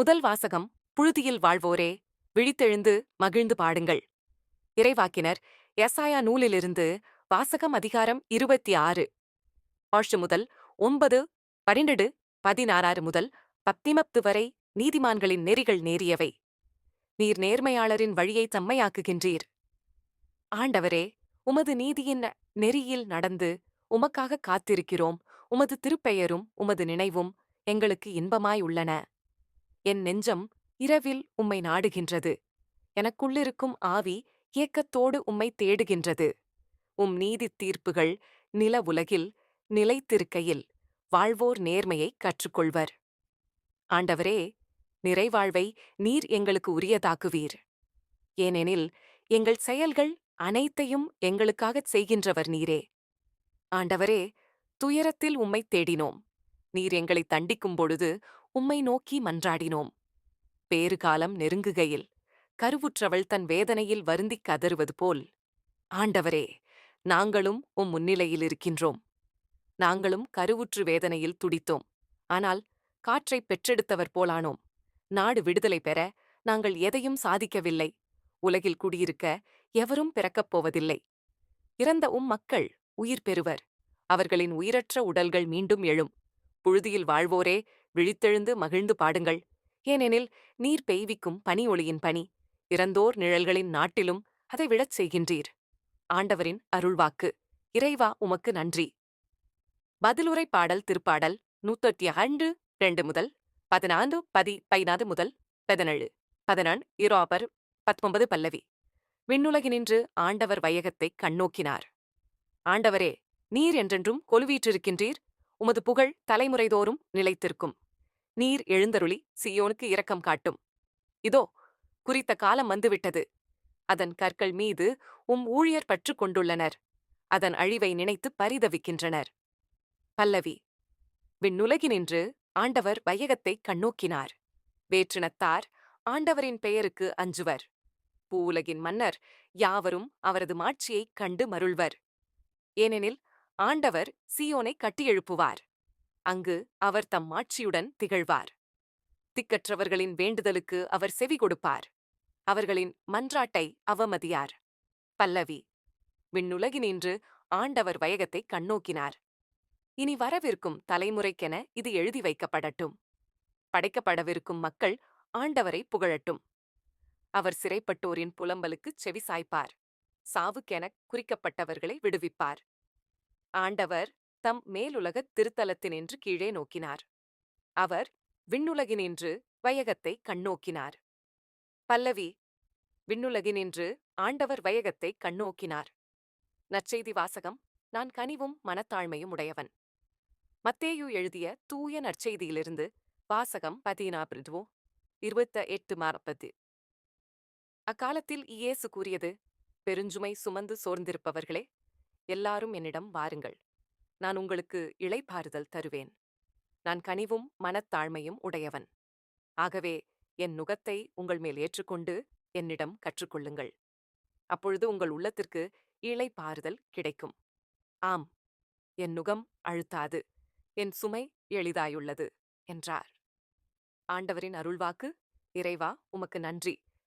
முதல் வாசகம் புழுதியில் வாழ்வோரே விழித்தெழுந்து மகிழ்ந்து பாடுங்கள். இறைவாக்கினர் எசாயா நூலிலிருந்து வாசகம் அதிகாரம் இருபத்தி ஆறு. ஆஷு முதல் ஒன்பது பன்னிரண்டு பதினாறாறு முதல் பத்திமப்து வரை நீதிமான்களின் நெறிகள் நேரியவை. நீர் நேர்மையாளரின் வழியை செம்மையாக்குகின்றீர் ஆண்டவரே உமது நீதியின் நெறியில் நடந்து உமக்காக காத்திருக்கிறோம். உமது திருப்பெயரும் உமது நினைவும் எங்களுக்கு இன்பமாய் உள்ளன. என் நெஞ்சம் இரவில் உம்மை நாடுகின்றது. எனக்குள்ளிருக்கும் ஆவி ஏக்கத்தோடு உம்மை தேடுகின்றது. உம் நீதித் தீர்ப்புகள் நில உலகில் நிலைத்திருக்கையில் வாழ்வோர் நேர்மையைக் கற்றுக்கொள்வர். ஆண்டவரே நிறைவாழ்வை நீர் எங்களுக்கு உரியதாக்குவீர். ஏனெனில் எங்கள் செயல்கள் அனைத்தையும் எங்களுக்காகச் செய்கின்றவர் நீரே. ஆண்டவரே துயரத்தில் உம்மைத் தேடினோம். நீர் எங்களைத் தண்டிக்கும் பொழுது உம்மை நோக்கி மன்றாடினோம். பேறுகாலம் நெருங்குகையில் கருவுற்றவள் தன் வேதனையில் வருந்திக் கதறுவது போல் ஆண்டவரே நாங்களும் உம் முன்னிலையில் இருக்கின்றோம். நாங்களும் கருவுற்று வேதனையில் துடித்தோம். ஆனால் காற்றைப் பெற்றெடுத்தவர் போலானோம். நாடு விடுதலை பெற நாங்கள் எதையும் சாதிக்கவில்லை. உலகில் குடியிருக்க எவரும் பிறக்கப் போவதில்லை. இறந்த உம் மக்கள் உயிர் பெறுவர். அவர்களின் உயிரற்ற உடல்கள் மீண்டும் எழும். புழுதியில் வாழ்வோரே விழித்தெழுந்து மகிழ்ந்து பாடுங்கள். ஏனெனில் நீர் பெய்விக்கும் பனி ஒளியின் பனி. இறந்தோர் நிழல்களின் நாட்டிலும் அதை விழச் செய்கின்றீர். ஆண்டவரின் அருள்வாக்கு. இறைவா உமக்கு நன்றி. பதிலுரை பாடல் திருப்பாடல் நூத்தொட்டி ஆண்டு ரெண்டு முதல் பதினான்கு பதி பதினாறு முதல் பதினேழு. பதினான் இரோபர் பத்தொன்பது பல்லவி. விண்ணுலகினின்று ஆண்டவர் வையகத்தைக் கண்ணோக்கினார். ஆண்டவரே நீர் என்றென்றும் கொலுவீற்றிருக்கின்றீர் உமது புகழ் தலைமுறைதோறும் நிலைத்திருக்கும். நீர் எழுந்தருளி சியோனுக்கு இரக்கம் காட்டும். இதோ குறித்த காலம் வந்துவிட்டது. அதன் கற்கள் மீது உம் ஊழியர் பற்று கொண்டுள்ளனர். அதன் அழிவை நினைத்து பரிதவிக்கின்றனர். பல்லவி விண்ணுலகினின்று ஆண்டவர் வையகத்தைக் கண்ணோக்கினார். வேற்றினத்தார் ஆண்டவரின் பெயருக்கு அஞ்சுவர். பூவுலகின் மன்னர் யாவரும் அவரது மாட்சியைக் கண்டு மருள்வர். ஏனெனில் ஆண்டவர் சியோனை கட்டியெழுப்புவார். அங்கு அவர் தம் மாட்சியுடன் திகழ்வார். திக்கற்றவர்களின் வேண்டுதலுக்கு அவர் செவி கொடுப்பார். அவர்களின் மன்றாட்டை அவமதியார். பல்லவி விண்ணுலகினின்று ஆண்டவர் வயகத்தைக் கண்ணோக்கினார். இனி வரவிருக்கும் தலைமுறைக்கென இது எழுதி வைக்கப்படட்டும். படைக்கப்படவிருக்கும் மக்கள் ஆண்டவரை புகழட்டும். அவர் சிறைப்பட்டோரின் புலம்பலுக்குச் செவி சாய்ப்பார். சாவுக்கெனக் குறிக்கப்பட்டவர்களை விடுவிப்பார். ஆண்டவர் தம் மேலுலகத் திருத்தலத்தினின்று கீழே நோக்கினார். அவர் விண்ணுலகினின்று வையகத்தை கண்ணோக்கினார். பல்லவி விண்ணுலகினின்று ஆண்டவர் வையகத்தை கண்ணோக்கினார். நற்செய்தி வாசகம் நான் கனிவும் மனத்தாழ்மையும் உடையவன். மத்தேயு எழுதிய தூய நற்செய்தியிலிருந்து வாசகம் பதினாபிருதுவோ இருபத்த எட்டு நாற்பது. அக்காலத்தில் இயேசு கூறியது பெருஞ்சுமை சுமந்து சோர்ந்திருப்பவர்களே எல்லாரும் என்னிடம் வாருங்கள். நான் உங்களுக்கு இளைப்பாறுதல் தருவேன். நான் கனிவும் மனத்தாழ்மையும் உடையவன். ஆகவே என் நுகத்தை உங்கள் மேல் ஏற்றுக்கொண்டு என்னிடம் கற்றுக்கொள்ளுங்கள். அப்பொழுது உங்கள் உள்ளத்திற்கு இளைப்பாறுதல் கிடைக்கும். ஆம் என் நுகம் அழுத்தாது. என் சுமை எளிதாயுள்ளது என்றார். ஆண்டவரின் அருள்வாக்கு இறைவா உமக்கு நன்றி.